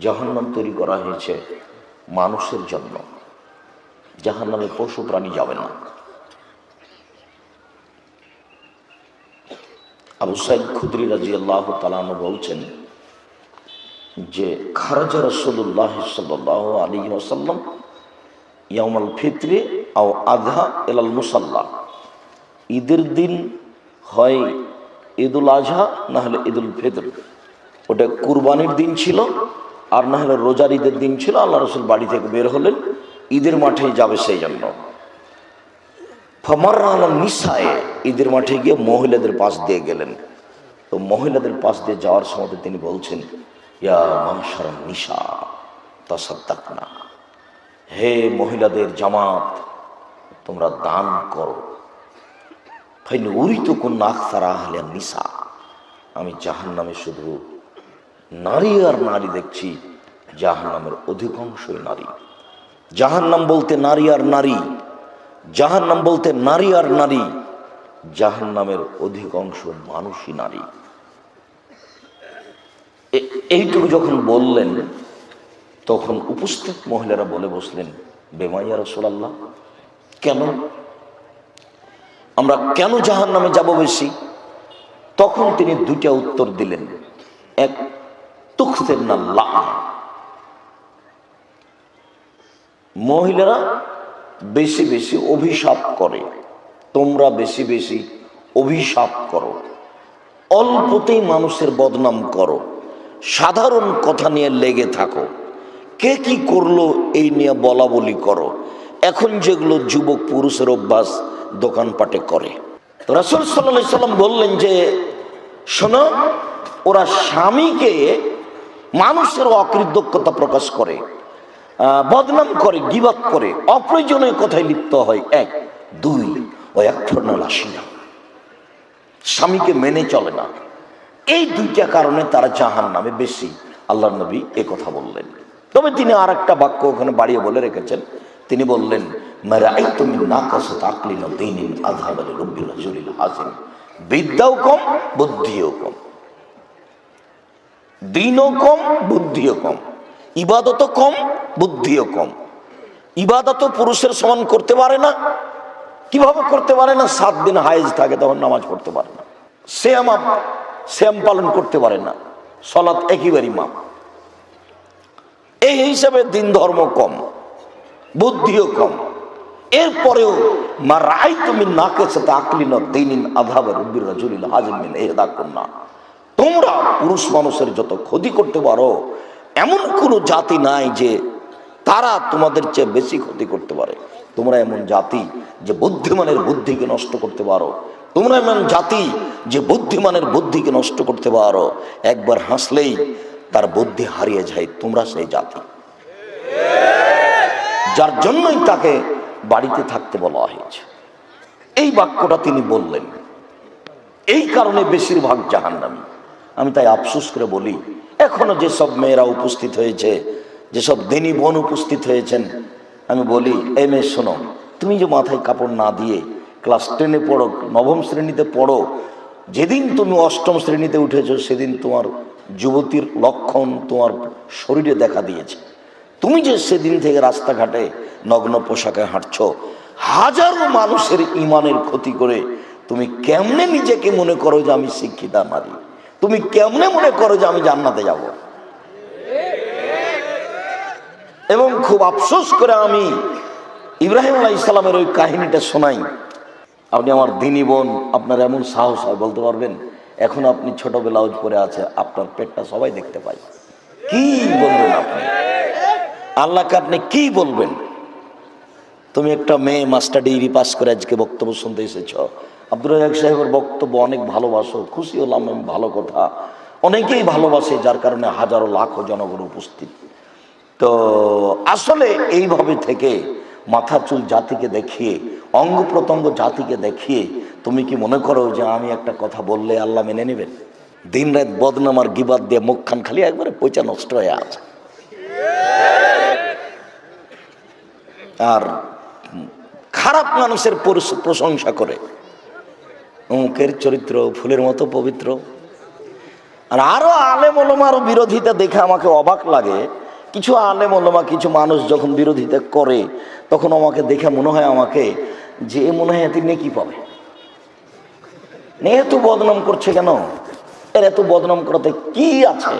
জাহান্নাম তৈরি করা হয়েছে মানুষের জন্য। জাহান্নামে পশু প্রাণী যাবে না। আবু সাইদ খুদরি রাজি আল্লাহ তালানো বলছেন যে, খারাজা রসুল্লাহ সাল্লাহ আলী ওসাল্লাম ইয়ামাল ফিত্রে আও আধা এলাল মুসাল্লাহ ঈদের দিন হয় ঈদুল আজহা না হলে ঈদুল ফিতর। ওটা কুরবানির দিন ছিল আর না হলে রোজার ঈদের দিন ছিল, আল্লাহ রসুল বাড়ি থেকে বের হলেন, ঈদের মাঠে যাবে সেই জন্য। ফমার নিশায় ঈদের মাঠে গিয়ে মহিলাদের পাশ দিয়ে গেলেন। তো মহিলাদের পাশ দিয়ে যাওয়ার সময় তিনি বলছেন, ইয়া মানসার নিশা তাসাদ্দাক না হে মহিলাদের জামাত, তোমরা দান করো। ফাইন উরিত কোন আখতারা আহলে নিশা আমি জাহান নামে শুধু নারী আর নারী দেখছি জাহান নামের অধিকাংশই নারী। জাহান নাম বলতে নারী আর নারী জাহান নাম বলতে নারী আর নারী জাহান নামের অধিকাংশ মানুষই নারী। এইটুকু যখন বললেন, তখন উপস্থিত মহিলারা বলে বসলেন বেমাইয়া রসোলাল্লাহ, কেন? আমরা কেন জাহান নামে যাব বেশি? তখন তিনি দুইটা উত্তর দিলেন। এক মহিলারা বেশি বেশি অভিশাপ করে। তোমরা বেশি বেশি অভিশাপ করো। অল্পতেই মানুষের বদনাম করো। সাধারণ কথা নিয়ে লেগে থাকো। কে কি করল এই নিয়ে বলা বলি করো। এখন যেগুলো যুবক পুরুষের অভ্যাস দোকানপাটে করে। রাসুল সাল্লাহ সাল্লাম বললেন যে, শোনো, ওরা স্বামীকে মানুষের অকৃতজ্ঞতা প্রকাশ করে বদনাম করে গিবাক করে, অপ্রয়োজনীয় কথায় লিপ্ত হয়, এক। দুই ও এক ধরনের আসিনা স্বামীকে মেনে চলে না। এই দুইটা কারণে তারা জাহান নামে বেশি আল্লাহ নবী এ কথা বললেন। তবে তিনি আর একটা বাক্য ওখানে বাড়িয়ে বলে রেখেছেন। তিনি বললেন না বিদ্যাও কম, বুদ্ধিও কম। দিনও কম, বুদ্ধিও কম। ইবাদতও কম, বুদ্ধিও কম। ইবাদতও পুরুষের সমান করতে পারে না। কীভাবে করতে পারে না? সাত দিন হাইজ থাকে, তখন নামাজ পড়তে পারে না। শ্যাম শ্যাম পালন করতে পারে না। সলাৎ একেবারেই মাপ। এই হিসাবে দিন ধর্ম কম, বুদ্ধিও কম। এরপরেও মা রাই তুমি নাকে সাথে আকলিন দিনিন আধাবে রব্বির রাজুলিল হাজিমিন এহদা কন্যা তোমরা পুরুষ মানুষের যত ক্ষতি করতে পারো, এমন কোনো জাতি নাই যে তারা তোমাদের চেয়ে বেশি ক্ষতি করতে পারে। তোমরা এমন জাতি যে বুদ্ধিমানের বুদ্ধিকে নষ্ট করতে পারো। তোমরা এমন জাতি যে বুদ্ধিমানের বুদ্ধিকে নষ্ট করতে পারো। একবার হাসলেই তার বুদ্ধি হারিয়ে যায়, তোমরা সেই জাতি। যার জন্যই তাকে বাড়িতে থাকতে বলা হয়েছে। এই বাক্যটা তিনি বললেন। এই কারণে বেশিরভাগ জাহান্নামী। আমি তাই আফসোস করে বলি, এখনও যেসব মেয়েরা উপস্থিত হয়েছে, যেসব দিনী বোন উপস্থিত হয়েছেন, আমি বলি এই মেয়ে শোনো, তুমি যে মাথায় কাপড় না দিয়ে ক্লাস টেনে পড়ো, নবম শ্রেণীতে পড়ো, যেদিন তুমি অষ্টম শ্রেণীতে উঠেছো, সেদিন তোমার যুবতীর লক্ষণ তোমার শরীরে দেখা দিয়েছে। তুমি যে সেদিন থেকে রাস্তাঘাটে নগ্ন পোশাকে হাঁটছ, হাজারো মানুষের ইমানের ক্ষতি করে তুমি কেমনে নিজেকে মনে করো যে আমি শিক্ষিতা নারী? তুমি কেমনে মনে করো যে আমি জান্নাতে যাব? এবং খুব আফসোস করে আমি ইব্রাহিম আলাহ ইসলামের ওই কাহিনীটা শোনাই। আপনি আমার দিনী বোন, আপনার এমন সাহস হয়, বলতে পারবেন? এখন আপনি ছোট ব্লাউজ পরে আছে, আপনার পেটটা সবাই দেখতে পায়। কি বলবেন আপনি? আল্লাহকে আপনি কি বলবেন? তুমি একটা মেয়ে, মাস্টার ডিগ্রি পাস করে আজকে বক্তব্য শুনতে এসেছ। আব্দুল রাজাক সাহেবের বক্তব্য অনেক ভালোবাসো, খুশি হলাম আমি, ভালো কথা। অনেকেই ভালোবাসে, যার কারণে হাজারো লাখো জনগণ উপস্থিত। তো আসলে এইভাবে থেকে মাথা চুল জাতিকে দেখিয়ে, অঙ্গ প্রত্যঙ্গ জাতিকে দেখিয়ে, তুমি কি মনে করো যে আমি একটা কথা বললে আল্লাহ মেনে নেবেন? দিন রাত বদনাম আর গিবাদ দিয়ে মুখখান খালি একবারে পয়সা নষ্ট হয়ে আছে। আর খারাপ মানুষের প্রশংসা করে অমুকের চরিত্র, ফুলের মতো পবিত্র। আর আরও আলেম ওলমার বিরোধিতা দেখে আমাকে অবাক লাগে। কিছু আলেম ওলমা কিছু মানুষ যখন বিরোধিতা করে, তখন আমাকে দেখে মনে হয় আমাকে যে মনে হয় এতে নেকি পাবে। এত বদনাম করছে কেন? এর এত বদনাম করাতে কি আছে?